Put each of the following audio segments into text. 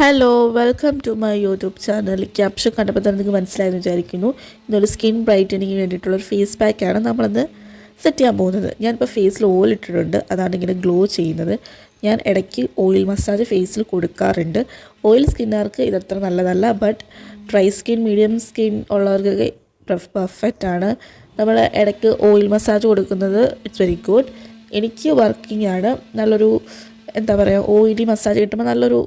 Hello welcome to my YouTube channel caption കണ്ടപ്പോൾ തന്നെ നിങ്ങൾക്ക് മനസ്സിലായെന്ന് വിചാരിക്കുന്നു. ഇതൊരു സ്കിൻ ബ്രൈറ്റനിങ്ങിന് വേണ്ടിയിട്ടുള്ളൊരു ഫേസ് പാക്കാണ് നമ്മളത് സെറ്റ് ചെയ്യാൻ പോകുന്നത്. ഞാനിപ്പോൾ ഫേസിൽ ഓയിൽ ഇട്ടിട്ടുണ്ട്. അതാണ് ഇങ്ങനെ ഗ്ലോ ചെയ്യുന്നത്. ഞാൻ ഇടയ്ക്ക് ഓയിൽ മസാജ് ഫേസിൽ കൊടുക്കാറുണ്ട്. ഓയിൽ സ്കിന്നുകാർക്ക് ഇതത്ര നല്ലതല്ല but dry skin medium skin ഉള്ളവർക്കൊക്കെ perfect ആണ്. നമ്മൾ ഇടയ്ക്ക് ഓയിൽ മസാജ് കൊടുക്കുന്നത് ഇറ്റ്സ് വെരി ഗുഡ് എനിക്ക് വർക്കിംഗ് ആണ്. നല്ലൊരു എന്താ പറയുക ഓയിലി മസാജ് കിട്ടുമ്പോൾ നല്ലൊരു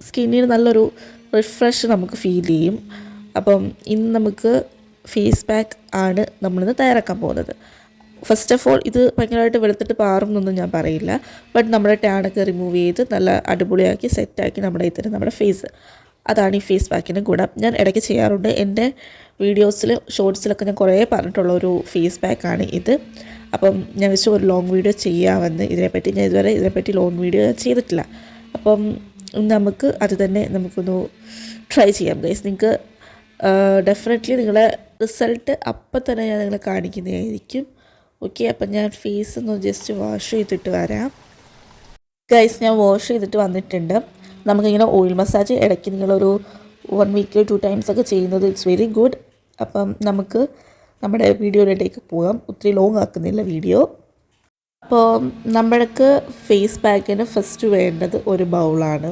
സ്കിന്നിന് നല്ലൊരു റിഫ്രഷ് നമുക്ക് ഫീൽ ചെയ്യും. അപ്പം ഇന്ന് നമുക്ക് ഫേസ് പാക്ക് ആണ് നമ്മളിന്ന് തയ്യാറാക്കാൻ പോകുന്നത്. ഫസ്റ്റ് ഓഫ് ഓൾ ഇത് ഭയങ്കരമായിട്ട് വെളുത്തിട്ട് പാറുന്നൊന്നും ഞാൻ പറയില്ല. ബട്ട് നമ്മുടെ ടാനൊക്കെ റിമൂവ് ചെയ്ത് നല്ല അടിപൊളിയാക്കി സെറ്റാക്കി നമ്മുടെ ഇതിന് നമ്മുടെ ഫേസ് അതാണ് ഈ ഫേസ് പാക്കിന്റെ ഗുണം. ഞാൻ ഇടയ്ക്ക് ചെയ്യാറുണ്ട്. എന്റെ വീഡിയോസിൽ ഷോർട്സിലൊക്കെ ഞാൻ കുറേ പറഞ്ഞിട്ടുള്ള ഒരു ഫേസ് പാക്കാണ് ഇത്. അപ്പം ഞാൻ വെച്ച് ഒരു ലോങ് വീഡിയോ ചെയ്യാമെന്ന്. ഇതിനെപ്പറ്റി ഞാൻ ഇതുവരെ ഇതിനെപ്പറ്റി ലോങ് വീഡിയോ ചെയ്തിട്ടില്ല. അപ്പം നമുക്ക് അത് തന്നെ നമുക്കൊന്ന് ട്രൈ ചെയ്യാം ഗൈസ് നിങ്ങൾക്ക് ഡെഫിനറ്റ്ലി നിങ്ങളെ റിസൾട്ട് അപ്പം തന്നെ ഞാൻ നിങ്ങളെ കാണിക്കുന്നതായിരിക്കും. ഓക്കെ അപ്പം ഞാൻ ഫേസ് ഒന്ന് ജസ്റ്റ് വാഷ് ചെയ്തിട്ട് വരാം. ഗൈസ് ഞാൻ വാഷ് ചെയ്തിട്ട് വന്നിട്ടുണ്ട്. നമുക്കിങ്ങനെ ഓയിൽ മസാജ് ഇടയ്ക്ക് നിങ്ങളൊരു വൺ വീക്കിൽ ടു ടൈംസ് ഒക്കെ ചെയ്യുന്നത് ഇറ്റ്സ് വെരി ഗുഡ് അപ്പം നമുക്ക് നമ്മുടെ വീഡിയോയിലേക്ക് പോകാം ഒത്തിരി ലോങ് ആക്കുന്നില്ല വീഡിയോ അപ്പോൾ നമ്മൾക്ക് ഫേസ് പാക്കിന് ഫസ്റ്റ് വേണ്ടത് ഒരു ബൗളാണ്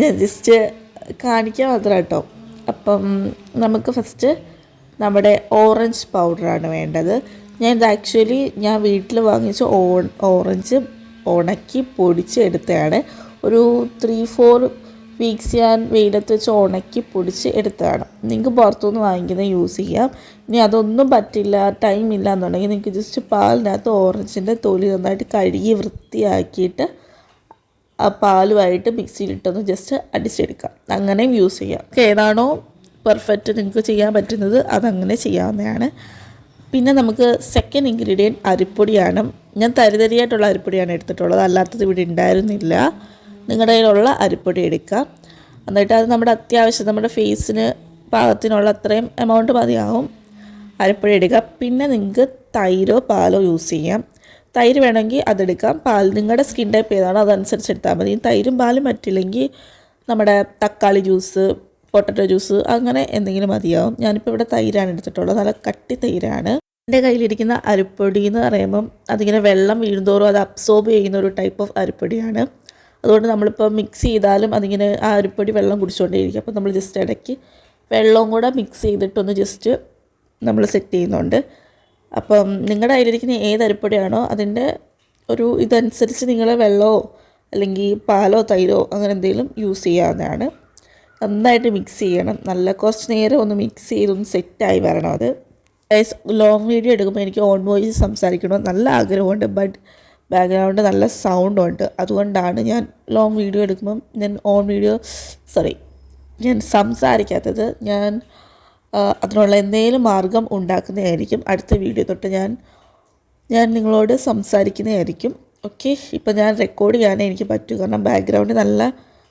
ഞാൻ ജസ്റ്റ് കാണിക്കാൻ മാത്രം കേട്ടോ. അപ്പം നമുക്ക് ഫസ്റ്റ് നമ്മുടെ ഓറഞ്ച് പൗഡറാണ് വേണ്ടത്. ഞാൻ ഇത് ആക്ച്വലി ഞാൻ വീട്ടിൽ വാങ്ങിച്ച ഓ ഓറഞ്ച് ഉണക്കി പൊടിച്ചെടുത്തതാണ് ഒരു ത്രീ ഫോർ വീക്സ് ഞാൻ വെയിലത്ത് വെച്ച് ഉണക്കി പൊടിച്ച് എടുത്തതാണ്. നിങ്ങൾക്ക് പുറത്തുനിന്ന് വാങ്ങിക്കുന്നത് യൂസ് ചെയ്യാം. ഇനി അതൊന്നും പറ്റില്ല ടൈം ഇല്ല എന്നുണ്ടെങ്കിൽ നിങ്ങൾക്ക് ജസ്റ്റ് പാലിനകത്ത് ഓറഞ്ചിന്റെ തൊലി നന്നായിട്ട് കഴുകി വൃത്തിയാക്കിയിട്ട് ആ പാലുമായിട്ട് മിക്സിയിലിട്ടൊന്ന് ജസ്റ്റ് അടിച്ചെടുക്കാം. അങ്ങനെയും യൂസ് ചെയ്യാം. ഏതാണോ പെർഫെക്റ്റ് നിങ്ങൾക്ക് ചെയ്യാൻ പറ്റുന്നത് അതങ്ങനെ ചെയ്യാവുന്നതാണ്. പിന്നെ നമുക്ക് സെക്കൻഡ് ഇൻഗ്രീഡിയന്റ് അരിപ്പൊടിയാണ്. ഞാൻ തരിതരിയായിട്ടുള്ള അരിപ്പൊടിയാണ് എടുത്തിട്ടുള്ളത്. അല്ലാത്തത് ഇവിടെ ഉണ്ടായിരുന്നില്ല. നിങ്ങളുടെ കയ്യിലുള്ള അരിപ്പൊടി എടുക്കാം. എന്നിട്ട് അത് നമ്മുടെ അത്യാവശ്യം നമ്മുടെ ഫേസിന് പാകത്തിനുള്ള അത്രയും എമൗണ്ട് മതിയാവും. അരപ്പുഴ എടുക്കുക പിന്നെ നിങ്ങൾക്ക് തൈരോ പാലോ യൂസ് ചെയ്യാം. തൈര് വേണമെങ്കിൽ അതെടുക്കാം. പാൽ നിങ്ങളുടെ സ്കിൻ ടൈപ്പ് ഏതാണോ അതനുസരിച്ച് എടുത്താൽ മതി. തൈരും പാലും പറ്റില്ലെങ്കിൽ നമ്മുടെ തക്കാളി ജ്യൂസ് പൊട്ടറ്റോ ജ്യൂസ് അങ്ങനെ എന്തെങ്കിലും മതിയാവും. ഞാനിപ്പോൾ ഇവിടെ തൈരാണ് എടുത്തിട്ടുള്ളത്. നല്ല കട്ടി തൈരാണ്. എന്റെ കയ്യിലിരിക്കുന്ന അരിപ്പൊടി എന്ന് പറയുമ്പം അതിങ്ങനെ വെള്ളം വീഴുന്തോറും അത് അബ്സോർബ് ചെയ്യുന്ന ഒരു ടൈപ്പ് ഓഫ് അരിപ്പൊടിയാണ്. അതുകൊണ്ട് നമ്മളിപ്പോൾ മിക്സ് ചെയ്താലും അതിങ്ങനെ ആ അരിപ്പൊടി വെള്ളം കുടിച്ചുകൊണ്ടേയിരിക്കും. അപ്പോൾ നമ്മൾ ജസ്റ്റ് ഇടയ്ക്ക് വെള്ളവും കൂടെ മിക്സ് ചെയ്തിട്ടൊന്ന് ജസ്റ്റ് നമ്മൾ സെറ്റ് ചെയ്യുന്നുണ്ട്. അപ്പം നിങ്ങളുടെ കയ്യിലിരിക്കുന്ന ഏത് അരിപ്പൊടിയാണോ അതിന്റെ ഒരു ഇതനുസരിച്ച് നിങ്ങൾ വെള്ളമോ അല്ലെങ്കിൽ പാലോ തൈരോ അങ്ങനെ എന്തെങ്കിലും യൂസ് ചെയ്യാവുന്നതാണ്. നന്നായിട്ട് മിക്സ് ചെയ്യണം. നല്ല കുറച്ച് നേരം ഒന്ന് മിക്സ് ചെയ്തൊന്ന് സെറ്റായി വരണം അത്. ലോങ് വീഡിയോ എടുക്കുമ്പോൾ എനിക്ക് ഓൺ വോയിസ് സംസാരിക്കണമെന്ന് നല്ല ആഗ്രഹമുണ്ട്. ബട്ട് ബാക്ക്ഗ്രൗണ്ട് നല്ല സൗണ്ടുണ്ട്. അതുകൊണ്ടാണ് ഞാൻ ലോങ് വീഡിയോ എടുക്കുമ്പം ഞാൻ ഓൺ വീഡിയോ സോറി ഞാൻ സംസാരിക്കാത്തത് ഞാൻ അതിനുള്ള എന്തെങ്കിലും മാർഗം ഉണ്ടാക്കുന്നതായിരിക്കും. അടുത്ത വീഡിയോ തൊട്ട് ഞാൻ ഞാൻ നിങ്ങളോട് സംസാരിക്കുന്നതായിരിക്കും. ഓക്കെ ഇപ്പം ഞാൻ റെക്കോർഡ് ചെയ്യാനേ എനിക്ക് പറ്റൂ. കാരണം ബാക്ക്ഗ്രൗണ്ട് നല്ല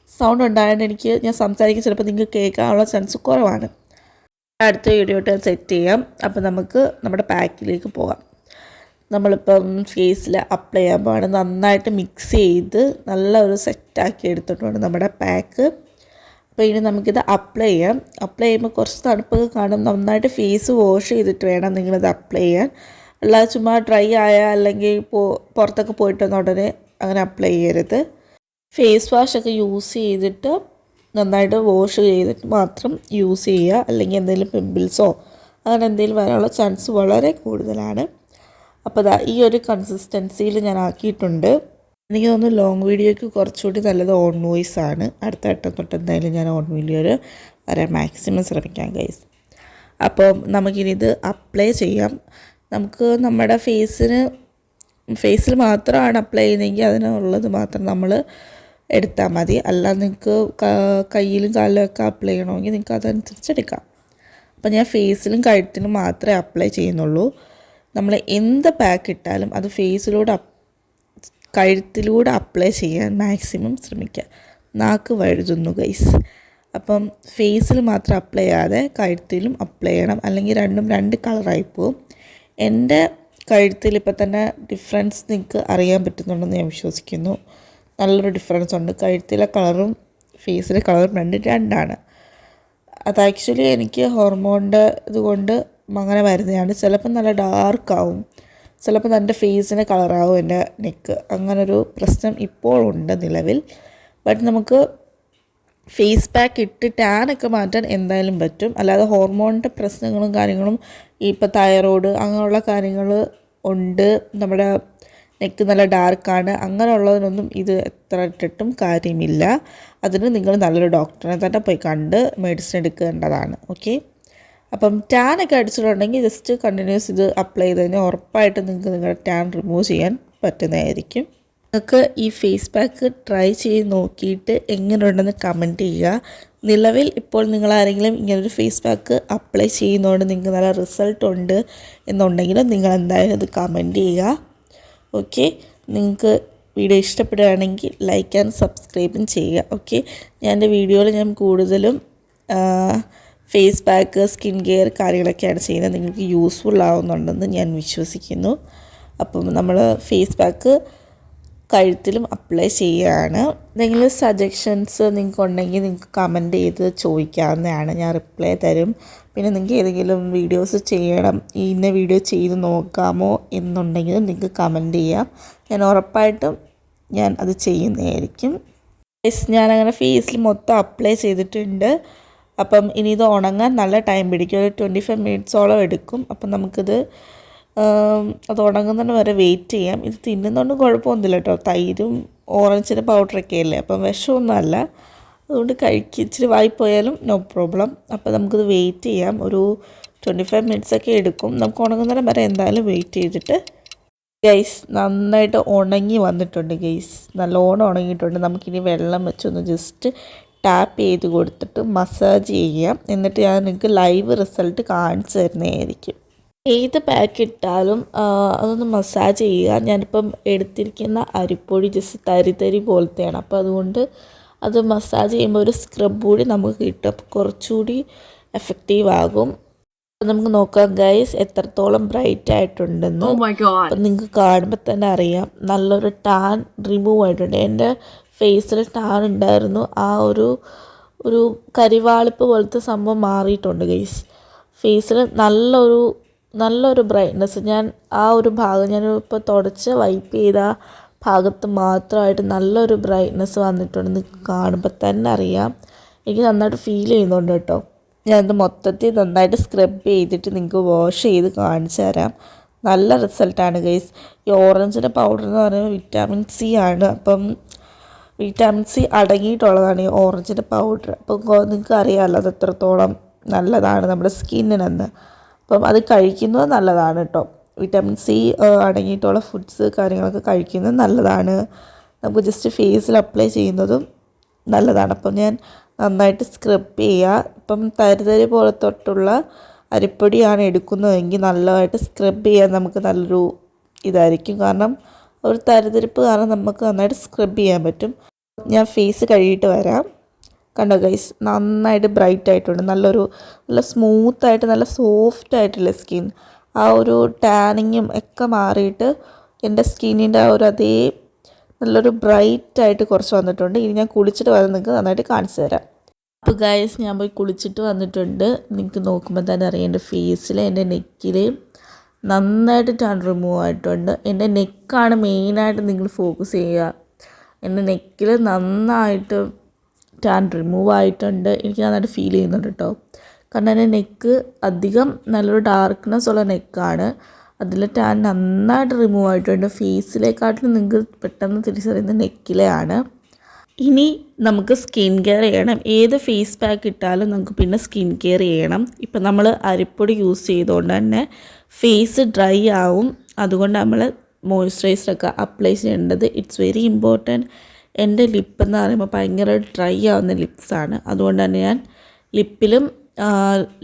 സൗണ്ട് ഉണ്ടായതുകൊണ്ട് എനിക്ക് ഞാൻ സംസാരിക്കാൻ ചിലപ്പോൾ നിങ്ങൾക്ക് കേൾക്കാനുള്ള ചാൻസ് കുറവാണ്. അടുത്ത വീഡിയോ സെറ്റ് ചെയ്യാം. അപ്പോൾ നമുക്ക് നമ്മുടെ പാക്കിലേക്ക് പോകാം. നമ്മളിപ്പം ഫേസിൽ അപ്ലൈ ചെയ്യാൻ പോവാണ്. നന്നായിട്ട് മിക്സ് ചെയ്ത് നല്ല ഒരു സെറ്റാക്കി എടുത്തിട്ടുണ്ട് നമ്മുടെ പാക്ക് അപ്പോൾ ഇനി നമുക്കിത് അപ്ലൈ ചെയ്യാം. അപ്ലൈ ചെയ്യുമ്പോൾ കുറച്ച് തണുപ്പൊക്കെ കാണും. നന്നായിട്ട് ഫേസ് വാഷ് ചെയ്തിട്ട് വേണം നിങ്ങളിത് അപ്ലൈ ചെയ്യാൻ. അല്ലാതെ ചുമ്മാ ഡ്രൈ ആയ അല്ലെങ്കിൽ പോ പുറത്തൊക്കെ പോയിട്ട് വന്ന ഉടനെ അങ്ങനെ അപ്ലൈ ചെയ്യരുത്. ഫേസ് വാഷൊക്കെ യൂസ് ചെയ്തിട്ട് നന്നായിട്ട് വാഷ് ചെയ്തിട്ട് മാത്രം യൂസ് ചെയ്യുക. അല്ലെങ്കിൽ എന്തെങ്കിലും പിമ്പിൾസോ അങ്ങനെ എന്തെങ്കിലും വരാനുള്ള ചാൻസ് വളരെ കൂടുതലാണ്. അപ്പോൾ ഈ ഒരു കൺസിസ്റ്റൻസിയിൽ ഞാൻ ആക്കിയിട്ടുണ്ട്. എനിക്ക് തോന്നുന്നു ലോങ് വീഡിയോയ്ക്ക് കുറച്ചുകൂടി നല്ലത് ഓൺ വോയിസ് ആണ്. അടുത്ത ഘട്ടം തൊട്ട് എന്തായാലും ഞാൻ ഓൺ വീഡിയോയിൽ വരാൻ മാക്സിമം ശ്രമിക്കാം ഗൈസ് അപ്പോൾ നമുക്കിനി ഇത് അപ്ലൈ ചെയ്യാം. നമുക്ക് നമ്മുടെ ഫേസിന് ഫേസിൽ മാത്രമാണ് അപ്ലൈ ചെയ്യുന്നതെങ്കിൽ അതിനുള്ളത് മാത്രം നമ്മൾ എടുത്താൽ മതി. അല്ല നിങ്ങൾക്ക് കയ്യിലും കാലിലും ഒക്കെ അപ്ലൈ ചെയ്യണമെങ്കിൽ നിങ്ങൾക്ക് അതനുസരിച്ച് എടുക്കാം. അപ്പോൾ ഞാൻ ഫേസിലും കഴുത്തിനും മാത്രമേ അപ്ലൈ ചെയ്യുന്നുള്ളൂ. നമ്മൾ എന്ത് പാക്ക് ഇട്ടാലും അത് ഫേസിലൂടെ കഴുത്തിലൂടെ അപ്ലൈ ചെയ്യാൻ മാക്സിമം ശ്രമിക്കുക നാക്ക് വഴുതുന്നു ഗൈസ് അപ്പം ഫേസിൽ മാത്രം അപ്ലൈ ചെയ്യാതെ കഴുത്തിലും അപ്ലൈ ചെയ്യണം. അല്ലെങ്കിൽ രണ്ടും രണ്ട് കളറായി പോവും. എന്റെ കഴുത്തിൽ ഇപ്പം തന്നെ ഡിഫറൻസ് നിങ്ങൾക്ക് അറിയാൻ പറ്റുന്നുണ്ടെന്ന് ഞാൻ വിശ്വസിക്കുന്നു. നല്ലൊരു ഡിഫറൻസ് ഉണ്ട്. കഴുത്തിലെ കളറും ഫേസിലെ കളറും രണ്ടും രണ്ടാണ്. അത് ആക്ച്വലി എനിക്ക് ഹോർമോണിന്റെ ഇതുകൊണ്ട് അങ്ങനെ വരുന്നതാണ്. ചിലപ്പോൾ നല്ല ഡാർക്കാവും ചിലപ്പോൾ എന്റെ ഫേസിന് കളറാവും എന്റെ നെക്ക് അങ്ങനൊരു പ്രശ്നം ഇപ്പോൾ ഉണ്ട് നിലവിൽ. ബട്ട് നമുക്ക് ഫേസ് പാക്ക് ഇട്ട് ടാനൊക്കെ മാറ്റാൻ എന്തായാലും പറ്റും. അല്ലാതെ ഹോർമോണിന്റെ പ്രശ്നങ്ങളും കാര്യങ്ങളും ഇപ്പോൾ തൈറോയ്ഡ് അങ്ങനെയുള്ള കാര്യങ്ങൾ ഉണ്ട്. നമ്മുടെ നെക്ക് നല്ല ഡാർക്കാണ് അങ്ങനെയുള്ളതിനൊന്നും ഇത് എത്ര ഇട്ടിട്ടും കാര്യമില്ല. അതിന് നിങ്ങൾ നല്ലൊരു ഡോക്ടറിനെ തന്നെ പോയി കണ്ട് മെഡിസിൻ എടുക്കേണ്ടതാണ്. ഓക്കെ അപ്പം ടാനൊക്കെ അടിച്ചിട്ടുണ്ടെങ്കിൽ ജസ്റ്റ് കണ്ടിന്യൂസ് ഇത് അപ്ലൈ ചെയ്ത് കഴിഞ്ഞാൽ ഉറപ്പായിട്ട് നിങ്ങൾക്ക് നിങ്ങളുടെ ടാൻ റിമൂവ് ചെയ്യാൻ പറ്റുന്നതായിരിക്കും. നിങ്ങൾക്ക് ഈ ഫേസ് പാക്ക് ട്രൈ ചെയ്ത് നോക്കിയിട്ട് എങ്ങനെയുണ്ടെന്ന് കമന്റ് ചെയ്യുക. നിലവിൽ ഇപ്പോൾ നിങ്ങൾ ആരെങ്കിലും ഇങ്ങനൊരു ഫേസ് പാക്ക് അപ്ലൈ ചെയ്യുന്നതുകൊണ്ട് നിങ്ങൾക്ക് നല്ല റിസൾട്ട് ഉണ്ട് എന്നുണ്ടെങ്കിൽ നിങ്ങൾ എന്തായാലും ഇത് കമന്റ് ചെയ്യുക. ഓക്കെ നിങ്ങൾക്ക് വീഡിയോ ഇഷ്ടപ്പെടുകയാണെങ്കിൽ ലൈക്ക് ആൻഡ് സബ്സ്ക്രൈബും ചെയ്യുക. ഓക്കെ ഞാൻ എന്റെ വീഡിയോയിൽ ഞാൻ കൂടുതലും ഫേസ് പാക്ക് സ്കിൻ കെയർ കാര്യങ്ങളൊക്കെയാണ് ചെയ്യുന്നത്. നിങ്ങൾക്ക് യൂസ്ഫുൾ ആവുന്നുണ്ടെന്ന് ഞാൻ വിശ്വസിക്കുന്നു. അപ്പം നമ്മൾ ഫേസ് പാക്ക് കഴുത്തിലും അപ്ലൈ ചെയ്യുകയാണ് എന്തെങ്കിലും സജഷൻസ് നിങ്ങൾക്ക് ഉണ്ടെങ്കിൽ നിങ്ങൾക്ക് കമന്റ് ചെയ്ത് ചോദിക്കാവുന്നതാണ്. ഞാൻ റിപ്ലൈ തരും. പിന്നെ നിങ്ങൾക്ക് ഏതെങ്കിലും വീഡിയോസ് ചെയ്യണം ഇന്ന വീഡിയോ ചെയ്ത് നോക്കാമോ എന്നുണ്ടെങ്കിൽ നിങ്ങൾക്ക് കമന്റ് ചെയ്യാം. ഞാൻ ഉറപ്പായിട്ടും ഞാൻ അത് ചെയ്യുന്നതായിരിക്കും. യെസ് ഞാനങ്ങനെ ഫേസിൽ മൊത്തം അപ്ലൈ ചെയ്തിട്ടുണ്ട്. അപ്പം ഇനി ഇത് ഉണങ്ങാൻ നല്ല ടൈം പിടിക്കും. ഒരു ട്വന്റി ഫൈവ് മിനിറ്റ്സോളം എടുക്കും. അപ്പം നമുക്കിത് അത് ഉണങ്ങുന്നതിന് വരെ വെയിറ്റ് ചെയ്യാം. ഇത് തിന്നുന്നതുകൊണ്ട് കുഴപ്പമൊന്നുമില്ല കേട്ടോ. തൈരും ഓറഞ്ചിന്റെ പൗഡറൊക്കെ അല്ലേ? അപ്പം വിഷമൊന്നുമല്ല അതുകൊണ്ട് കഴിക്കുക ഇച്ചിരി വായിപ്പോയാലും നോ പ്രോബ്ലം അപ്പോൾ നമുക്കിത് വെയിറ്റ് ചെയ്യാം. ഒരു ട്വന്റി ഫൈവ് മിനിറ്റ്സ് ഒക്കെ എടുക്കും. നമുക്ക് ഉണങ്ങുന്നതിന് വരെ എന്തായാലും വെയിറ്റ് ചെയ്തിട്ട്. ഗൈസ് നന്നായിട്ട് ഉണങ്ങി വന്നിട്ടുണ്ട് ഗൈസ് നല്ലോണം ഉണങ്ങിയിട്ടുണ്ട്. നമുക്കിനി വെള്ളം വെച്ചൊന്ന് ജസ്റ്റ് ടാപ്പ് ചെയ്ത് കൊടുത്തിട്ട് മസാജ് ചെയ്യാം. എന്നിട്ട് ഞാൻ നിങ്ങൾക്ക് ലൈവ് റിസൾട്ട് കാണിച്ചു തരുന്നതായിരിക്കും. ഏത് പാക്ക് ഇട്ടാലും അതൊന്ന് മസാജ് ചെയ്യുക. ഞാനിപ്പം എടുത്തിരിക്കുന്ന അരിപ്പൊടി ജസ്റ്റ് തരി തരി പോലത്തെയാണ്. അപ്പോൾ അതുകൊണ്ട് അത് മസാജ് ചെയ്യുമ്പോൾ ഒരു സ്ക്രബ് കൂടി നമുക്ക് കിട്ടും. അപ്പോൾ കുറച്ചുകൂടി എഫക്റ്റീവ് ആകും. നമുക്ക് നോക്കാം ഗൈസ് എത്രത്തോളം ബ്രൈറ്റ് ആയിട്ടുണ്ടെന്ന്. അപ്പം നിങ്ങൾക്ക് കാണുമ്പോൾ തന്നെ അറിയാം. നല്ലൊരു ടാൻ റിമൂവ് ആയിട്ടുണ്ട്. എന്റെ ഫേസിൽ ടാൻ ഉണ്ടായിരുന്നു ആ ഒരു ഒരു കരിവാളിപ്പ് പോലത്തെ സംഭവം മാറിയിട്ടുണ്ട് ഗൈസ് ഫേസിൽ നല്ലൊരു നല്ലൊരു ബ്രൈറ്റ്നെസ് ഞാൻ ആ ഒരു ഭാഗം ഞാൻ ഇപ്പോൾ തുടച്ച് വൈപ്പ് ചെയ്ത ഭാഗത്ത് മാത്രമായിട്ട് നല്ലൊരു ബ്രൈറ്റ്നെസ് വന്നിട്ടുണ്ട്. നിങ്ങൾക്ക് കാണുമ്പോൾ തന്നെ അറിയാം. എനിക്ക് നന്നായിട്ട് ഫീൽ ചെയ്യുന്നുണ്ട് കേട്ടോ. ഞാനത് മൊത്തത്തിൽ നന്നായിട്ട് സ്ക്രബ് ചെയ്തിട്ട് നിങ്ങൾക്ക് വാഷ് ചെയ്ത് കാണിച്ചു തരാം. നല്ല റിസൾട്ടാണ് ഗൈസ് ഈ ഓറഞ്ചിന്റെ പൗഡർ എന്ന് പറയുമ്പോൾ വിറ്റാമിൻ സി ആണ്. അപ്പം വിറ്റാമിൻ സി അടങ്ങിയിട്ടുള്ളതാണ് ഈ ഓറഞ്ചിന്റെ പൗഡർ. അപ്പം നിങ്ങൾക്ക് അറിയാമല്ലോ അത് എത്രത്തോളം നല്ലതാണ് നമ്മുടെ സ്കിന്നിനെന്ന്. അപ്പം അത് കഴിക്കുന്നത് നല്ലതാണ് കേട്ടോ വിറ്റാമിൻ സി അടങ്ങിയിട്ടുള്ള ഫുഡ്സ് കാര്യങ്ങളൊക്കെ കഴിക്കുന്നത് നല്ലതാണ്. നമുക്ക് ജസ്റ്റ് ഫേസിൽ അപ്ലൈ ചെയ്യുന്നതും നല്ലതാണ്. അപ്പം ഞാൻ നന്നായിട്ട് സ്ക്രബ് ചെയ്യുക. ഇപ്പം തരിതരി പോലെ തൊട്ടുള്ള അരിപ്പൊടിയാണ് എടുക്കുന്നതെങ്കിൽ നല്ലതായിട്ട് സ്ക്രബ് ചെയ്യാൻ നമുക്ക് നല്ലൊരു ഇതായിരിക്കും. കാരണം ഒരു തരതിരിപ്പ് കാരണം നമുക്ക് നന്നായിട്ട് സ്ക്രബ് ചെയ്യാൻ പറ്റും. ഞാൻ ഫേസ് കഴുകിയിട്ട് വരാം. കണ്ടോ ഗൈസ് നന്നായിട്ട് ബ്രൈറ്റ് ആയിട്ടുണ്ട്. നല്ലൊരു നല്ല സ്മൂത്തായിട്ട് നല്ല സോഫ്റ്റ് ആയിട്ടുള്ള സ്കിൻ ആ ഒരു ടാനിങ്ങും ഒക്കെ മാറിയിട്ട് എന്റെ സ്കിന്നിന്റെ ആ ഒരു അതേ നല്ലൊരു ബ്രൈറ്റ് ആയിട്ട് കുറച്ച് വന്നിട്ടുണ്ട്. ഇനി ഞാൻ കുളിച്ചിട്ട് വരാൻ നിങ്ങൾക്ക് നന്നായിട്ട് കാണിച്ചു തരാം. അപ്പോൾ ഗൈസ് ഞാൻ പോയി കുളിച്ചിട്ട് വന്നിട്ടുണ്ട്. നിങ്ങൾക്ക് നോക്കുമ്പോൾ തന്നെ അറിയാം എന്റെ ഫേസിൽ എന്റെ നെക്കിൽ നന്നായിട്ട് ടാൻ റിമൂവ് ആയിട്ടുണ്ട്. എന്റെ നെക്കാണ് മെയിനായിട്ട് നിങ്ങൾ ഫോക്കസ് ചെയ്യുക. എന്റെ നെക്കിൽ നന്നായിട്ട് ടാൻ റിമൂവ് ആയിട്ടുണ്ട്. എനിക്ക് നന്നായിട്ട് ഫീൽ ചെയ്യുന്നുണ്ട് കേട്ടോ കാരണം എന്റെ നെക്ക് അധികം നല്ലൊരു ഡാർക്ക്നെസ് ഉള്ള നെക്കാണ് അതിൽ ടാൻ നന്നായിട്ട് റിമൂവ് ആയിട്ടുണ്ട്. ഫേസിലേക്കാട്ടിലും നിങ്ങൾക്ക് പെട്ടെന്ന് തിരിച്ചറിയുന്ന നെക്കിലെയാണ് ഇനി നമുക്ക് സ്കിൻ കെയർ ചെയ്യണം. ഏത് ഫേസ് പാക്ക് ഇട്ടാലും നമുക്ക് പിന്നെ സ്കിൻ കെയർ ചെയ്യണം. ഇപ്പം നമ്മൾ അരിപ്പൊടി യൂസ് ചെയ്തുകൊണ്ട് തന്നെ ഫേസ് ഡ്രൈ ആവും. അതുകൊണ്ട് നമ്മൾ മോയ്സ്ചറൈസറൊക്കെ അപ്ലൈ ചെയ്യേണ്ടത് ഇറ്റ്സ് വെരി ഇമ്പോർട്ടന്റ് എന്റെ ലിപ്പ് എന്ന് പറയുമ്പോൾ ഭയങ്കര ഡ്രൈ ആവുന്ന ലിപ്സാണ് അതുകൊണ്ട് തന്നെ ഞാൻ ലിപ്പിലും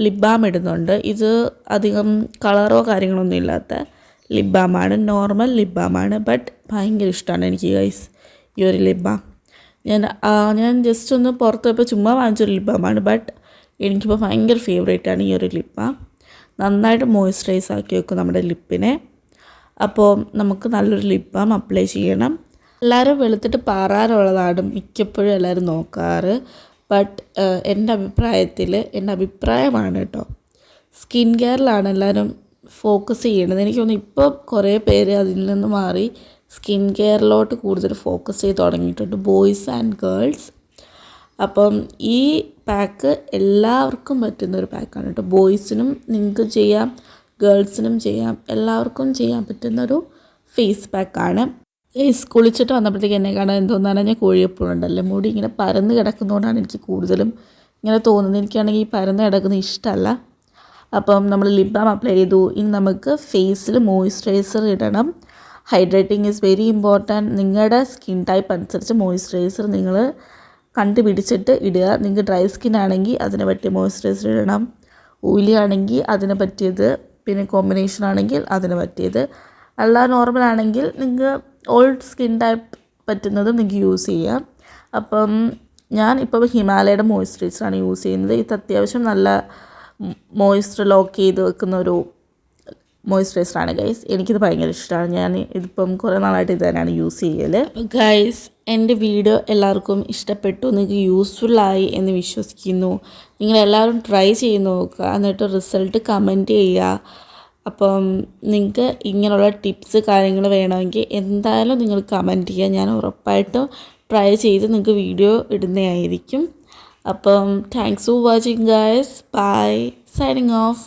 ലിപ് ബാം ഇടുന്നുണ്ട്. ഇത് അധികം കളറോ കാര്യങ്ങളൊന്നും ഇല്ലാത്ത ലിപ് ബാമാണ്. നോർമൽ ലിപ് ബാമാണ്. ബട്ട് ഭയങ്കര ഇഷ്ടമാണ് എനിക്ക് ഗൈസ് ഈ ഒരു ലിപ് ബാം. ഞാൻ ഞാൻ ജസ്റ്റ് ഒന്ന് പുറത്ത് പോയപ്പോൾ ചുമ്മാ വാങ്ങിച്ചൊരു ലിപ് ബാമാണ് ബട്ട് എനിക്കിപ്പോൾ ഭയങ്കര ഫേവറേറ്റ് ആണ് ഈ ഒരു ലിപ് ബാം നന്നായിട്ട് മോയ്സ്ചറൈസ് ആക്കി വെക്കും നമ്മുടെ ലിപ്പിനെ. അപ്പോൾ നമുക്ക് നല്ലൊരു ലിപ് ബാം അപ്ലൈ ചെയ്യണം. എല്ലാവരും വെളുത്തിട്ട് പാറാറുള്ളതാണ് മിക്കപ്പോഴും എല്ലാവരും നോക്കാറ്. ബട്ട് എന്റെ അഭിപ്രായത്തിൽ എന്റെ അഭിപ്രായമാണ് കേട്ടോ സ്കിൻ കെയറിലാണ് എല്ലാവരും ഫോക്കസ് ചെയ്യേണ്ടത് എനിക്ക് തോന്നുന്നു ഇപ്പോൾ കുറേ പേര് അതിൽ നിന്ന് മാറി. സ്കിൻ കെയറിലോട്ട് കൂടുതൽ ഫോക്കസ് ചെയ്ത് തുടങ്ങിയിട്ടുണ്ട് ബോയ്സ് ആൻഡ് ഗേൾസ്. അപ്പം ഈ പാക്ക് എല്ലാവർക്കും പറ്റുന്ന ഒരു പാക്കാണ് കേട്ടോ. ബോയ്സിനും നിങ്ങൾക്ക് ചെയ്യാം ഗേൾസിനും ചെയ്യാം എല്ലാവർക്കും ചെയ്യാൻ പറ്റുന്ന ഒരു ഫേസ് പാക്കാണ്. ഈ കുളിച്ചിട്ട് വന്നപ്പോഴത്തേക്ക് എന്നെ കാണാൻ എന്തോന്നാണ് ഞാൻ കോഴിയപ്പോഴുണ്ടല്ലേ? മുടി ഇങ്ങനെ പരന്ന് കിടക്കുന്നതുകൊണ്ടാണ് എനിക്ക് കൂടുതലും ഇങ്ങനെ തോന്നുന്നത്. എനിക്കാണെങ്കിൽ ഈ പരന്ന് കിടക്കുന്ന ഇഷ്ടമല്ല അപ്പം നമ്മൾ ലിപ് ബാം അപ്ലൈ ചെയ്തു. ഇനി നമുക്ക് ഫേസിൽ മോയ്സ്ചറൈസർ ഇടണം. Hydrating is very important. നിങ്ങളുടെ സ്കിൻ ടൈപ്പ് അനുസരിച്ച് മോയ്സ്ചറൈസർ നിങ്ങൾ കണ്ടുപിടിച്ചിട്ട് ഇടുക. നിങ്ങൾക്ക് ഡ്രൈ സ്കിൻ ആണെങ്കിൽ അതിനെ പറ്റിയ മോയ്സ്ചറൈസർ ഇടണം. ഓയിലി ആണെങ്കിൽ അതിനെ പറ്റിയത് പിന്നെ കോമ്പിനേഷൻ ആണെങ്കിൽ അതിനെ പറ്റിയത്. അല്ല നോർമൽ ആണെങ്കിൽ നിങ്ങൾക്ക് ഓൾഡ് സ്കിൻ ടൈപ്പ് പറ്റുന്നത് നിങ്ങൾക്ക് യൂസ് ചെയ്യാം. അപ്പം ഞാൻ ഇപ്പോൾ ഹിമാലയയുടെ മോയ്സ്ചറൈസറാണ് യൂസ് ചെയ്യുന്നത്. ഇത് അത്യാവശ്യം നല്ല മോയ്സ്ചർ ലോക്ക് ചെയ്ത് വെക്കുന്ന ഒരു മോയ്സ്ചറൈസറാണ്. ഗൈസ് എനിക്കിത് ഭയങ്കര ഇഷ്ടമാണ് ഞാൻ ഇതിപ്പം കുറേ നാളായിട്ട് ഇത് തന്നെയാണ് യൂസ് ചെയ്യൽ ഗൈസ് എന്റെ വീഡിയോ എല്ലാവർക്കും ഇഷ്ടപ്പെട്ടു. നിങ്ങൾക്ക് യൂസ്ഫുള്ളായി എന്ന് വിശ്വസിക്കുന്നു. നിങ്ങളെല്ലാവരും ട്രൈ ചെയ്ത് നോക്കുക. എന്നിട്ട് റിസൾട്ട് കമന്റ് ചെയ്യുക. അപ്പം നിങ്ങൾക്ക് ഇങ്ങനെയുള്ള ടിപ്സ് കാര്യങ്ങൾ വേണമെങ്കിൽ എന്തായാലും നിങ്ങൾ കമന്റ് ചെയ്യുക. ഞാൻ ഉറപ്പായിട്ടും ട്രൈ ചെയ്ത് നിങ്ങൾക്ക് വീഡിയോ ഇടുന്നതായിരിക്കും. അപ്പം thanks for watching guys bye signing off